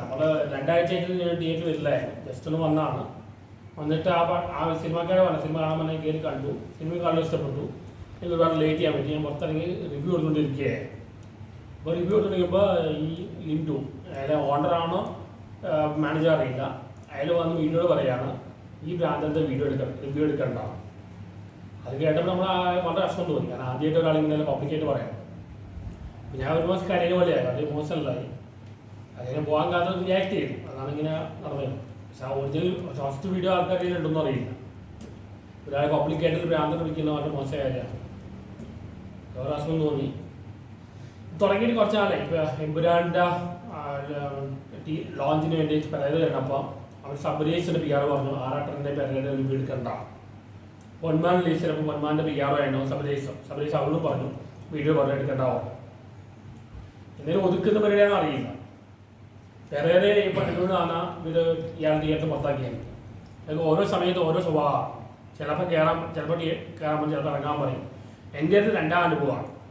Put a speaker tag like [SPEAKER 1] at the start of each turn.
[SPEAKER 1] നമ്മൾ രണ്ടാഴ്ച കഴിഞ്ഞ് തിയേറ്റർ വരില്ലായിരുന്നു ജസ്റ്റ് ഒന്ന് വന്നതാണ് വന്നിട്ട് ആ ആ സിനിമക്കാരെ പറഞ്ഞു സിനിമ കാണാൻ പറഞ്ഞാൽ കയറി കണ്ടു. സിനിമ കാണാൻ ഇഷ്ടപ്പെട്ടു. എനിക്ക് ഒരുപാട് ലേറ്റ് ചെയ്യാൻ പറ്റി. ഞാൻ പുറത്തിറങ്ങി റിവ്യൂ കൊടുത്തുകൊണ്ടിരിക്കുകയായിരുന്നു അപ്പോൾ റിവ്യൂ കൊടുത്തുകൊണ്ടിരിക്കുമ്പോൾ ഈ ലിൻഡു അയാളെ ഓണറാണോ മാനേജർ അറിയില്ല. അയാൾ വന്ന് വീഡിയോട് പറയാണ് ഈ ബ്രാൻഡിന്റെ വീഡിയോ എടുക്കണം റിവ്യൂ എടുക്കണ്ട. അത് കേട്ടപ്പോൾ നമ്മൾ വളരെ വിഷമം തോന്നി. കാരണം ആദ്യമായിട്ട് ഒരാളിങ്ങനെ പബ്ലിക്കായിട്ട് പറയാം ഞാൻ ഒരു മാസം കരയുന്ന പോലെയായിരുന്നു. അത് ഇമോഷണലായി അതിനെ പോകാൻ കാരണം റിയാക്ട് ചെയ്തു. അതാണ് ഇങ്ങനെ നടന്നത്. പക്ഷെ ഒറിജിനൽ ഫസ്റ്റ് വീഡിയോ ആൾക്കാർ ഉണ്ടെന്ന് അറിയില്ല. ഒരാൾ പബ്ലിക്കായിട്ട് ഭ്രാന്തം വിളിക്കുന്ന വളരെ മോശം കാര്യമാണ്. വിഷമം തോന്നി. തുടങ്ങിയിട്ട് കുറച്ചാളെ ഇപ്പൊ എമ്പുരാന്റെ ലോഞ്ചിന് വേണ്ടി പരാതി കണ്ടപ്പോൾ അവർ സബരീഷിന്റെ പി ആർ പറഞ്ഞു ആറാട്ടറിന്റെ പെരേര ഒരു വീട് കണ്ട പൊന്മാൻ റിലീസ് ചെയ്തപ്പോൾ പൊന്മാന്റെ പി ആർ ആയിരുന്നു സബരീഷ് സബരീഷ് അവളും പറഞ്ഞു വീഡിയോ പറഞ്ഞു എടുക്കണ്ടാവോ? എന്തെങ്കിലും ഒതുക്കുന്ന പരിപാടിയാണെന്ന് അറിയില്ല. പെരേരെ ഈ പണികളാണ് ഇത് ഇയാൾ തിയേറ്റർ പുറത്താക്കിയത് അത് ഓരോ സമയത്ത് ഓരോ സ്വഭാവമാണ് ചിലപ്പോൾ കയറാൻ ചിലപ്പോൾ കയറാൻ ചിലപ്പോൾ ഇറങ്ങാൻ പറയും. എന്റെ അടുത്ത് രണ്ടാം അനുഭവമാണ്.